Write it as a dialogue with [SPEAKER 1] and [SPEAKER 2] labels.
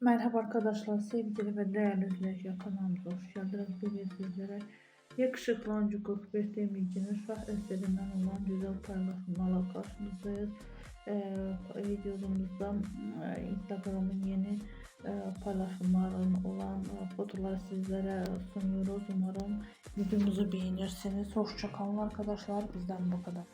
[SPEAKER 1] Merhaba arkadaşlar, sevgili ve değerli izleyiciler kanalımıza hoş geldiniz. Bugün sizlere yakışıklı oyuncu 41 Demirci'nin şah eserinden olan güzel paylaşımlarla karşınızdayız. Ee, videomuzda e, Instagram'ın yeni e, paylaşımların olan e, fotoğrafları sizlere sunuyoruz. Umarım videomuzu beğenirsiniz. Hoşçakalın arkadaşlar. Bizden bu kadar.